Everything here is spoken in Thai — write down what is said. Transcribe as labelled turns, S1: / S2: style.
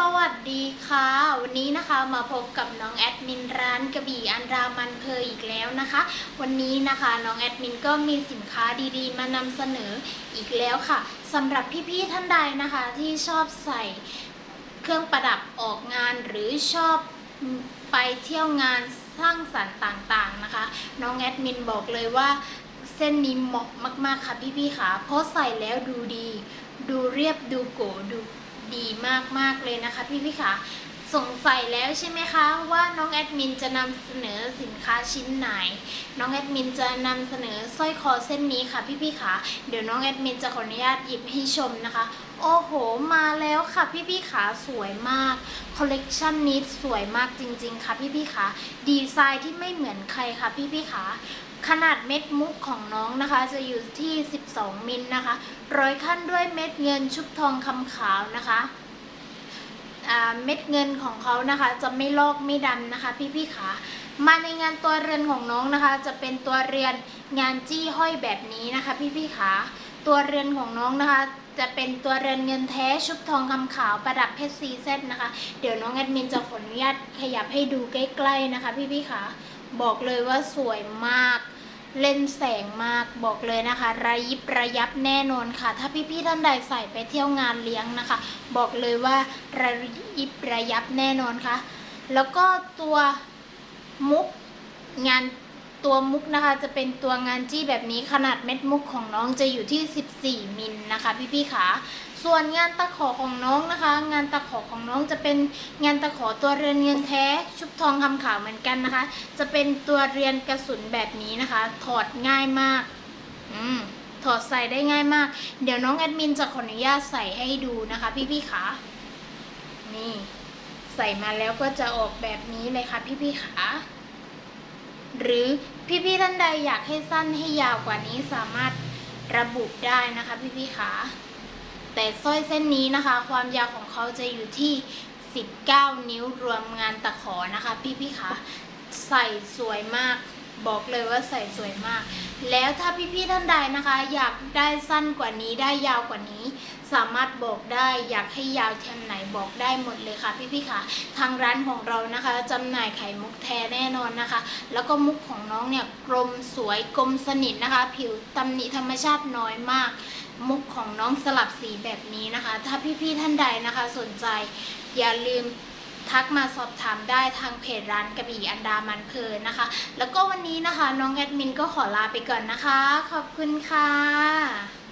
S1: สวัสดีค่ะ วันนี้นะคะมาพบกับน้องแอดมินร้านกระบี่อันรามันเพออีกแล้วนะคะ วันนี้นะคะน้องแอดมินก็มีสินค้าดีๆ มานำเสนออีกแล้วค่ะสำหรับพี่ๆท่านใดนะคะที่ชอบใส่เครื่องประดับออกงานหรือชอบไปเที่ยวงานสร้างสรรค์ต่างๆนะคะ น้องแอดมินบอกเลยว่าเส้นนี้เหมาะมากๆค่ะพี่ๆค่ะเพราะใส่แล้วดูดี ดูเรียบดูโกดู ดีมากๆเลยนะคะพี่พี่ๆค่ะ สงสัยแล้วใช่ไหมคะว่าน้องแอดมินจะนำเสนอสินค้าชิ้นไหน น้องแอดมินจะนำเสนอสร้อยคอเส้นนี้ค่ะพี่พี่ๆค่ะเดี๋ยวน้องแอดมินจะขออนุญาตหยิบให้ชมนะคะ โอ้โห มาแล้วค่ะพี่พี่ๆค่ะสวยมากคอลเลกชันนี้สวยมากจริงๆค่ะพี่พี่ๆค่ะดีไซน์ที่ไม่เหมือนใครค่ะพี่พี่ๆค่ะขนาดเม็ดมุกของน้องนะคะ จะอยู่ที่ 12 มิลนะคะร้อยขั้นด้วยเม็ดเงินชุบทองคำขาวนะคะ เม็ดเงินของเขานะคะ จะไม่ลอกไม่ดำนะคะ พี่ๆขามาในงานตัวเรือนของน้องนะคะ จะเป็นตัวเรือนงานจี้ห้อยแบบนี้นะคะ พี่ๆขาตัวเรือนของน้องนะคะ จะเป็นตัวเรือนเงินแท้ชุบทองคำขาวประดับเพชรซีเซตนะคะ เดี๋ยวน้องแอดมินจะขออนุญาตขยับให้ดูใกล้ๆนะคะ พี่ๆขาบอกเลยว่าสวยมาก เล่นแสงมากบอกเลยนะคะ ระยิบระยับแน่นอนค่ะ ถ้าพี่ๆท่านใดใส่ไปเที่ยวงานเลี้ยงนะคะ บอกเลยว่าระยิบระยับแน่นอนค่ะ แล้วก็ตัวมุกงาน ตัวมุกนะคะ จะเป็นตัวงานจี้แบบนี้ขนาดเม็ดมุกของน้องจะอยู่ที่ 14 มิลนะคะพี่ๆค่ะส่วนงานตะขอของน้องนะคะ งานตะขอของน้องจะเป็นงานตะขอตัวเรือนเงินแท้ ชุบทองคำขาวเหมือนกันนะคะ จะเป็นตัวเรียนกระสุนแบบนี้นะคะ ถอดง่ายมาก อืมถอดใส่ได้ง่ายมาก เดี๋ยวน้องแอดมินจะขออนุญาตใส่ให้ดูนะคะ พี่ๆขานี่ ใส่มาแล้วก็จะออกแบบนี้เลยค่ะพี่ๆขาหรือ พี่ๆท่านใดอยากให้สั้นให้ยาวกว่านี้สามารถระบุได้นะคะพี่ๆขาแต่สร้อยเส้นนี้นะคะ ความยาวของเขาจะอยู่ที่ 19 นิ้วรวมงานตะขอนะคะ พี่ๆขาใส่สวยมาก บอกเลยว่าใส่สวยมาก แล้วถ้าพี่ๆท่านใดนะคะ อยากได้สั้นกว่านี้ได้ยาวกว่านี้ สามารถบอกได้อยากให้ยาวแค่ไหนบอกได้หมดเลยค่ะพี่ๆค่ะทางร้านของเรานะคะจำหน่ายไข่มุกแท้แน่นอนนะคะ แล้วก็มุกของน้องเนี่ยกลมสวยกลมสนิทนะคะ ผิวตำหนิธรรมชาติน้อยมาก มุกของน้องสลับสีแบบนี้นะคะ ถ้าพี่ๆท่านใดนะคะ สนใจอย่าลืมทักมาสอบถามได้ทางเพจร้านกระบี่อันดามันเพลินนะคะ แล้วก็วันนี้นะคะ น้องแอดมินก็ขอลาไปก่อนนะคะ ขอบคุณค่ะ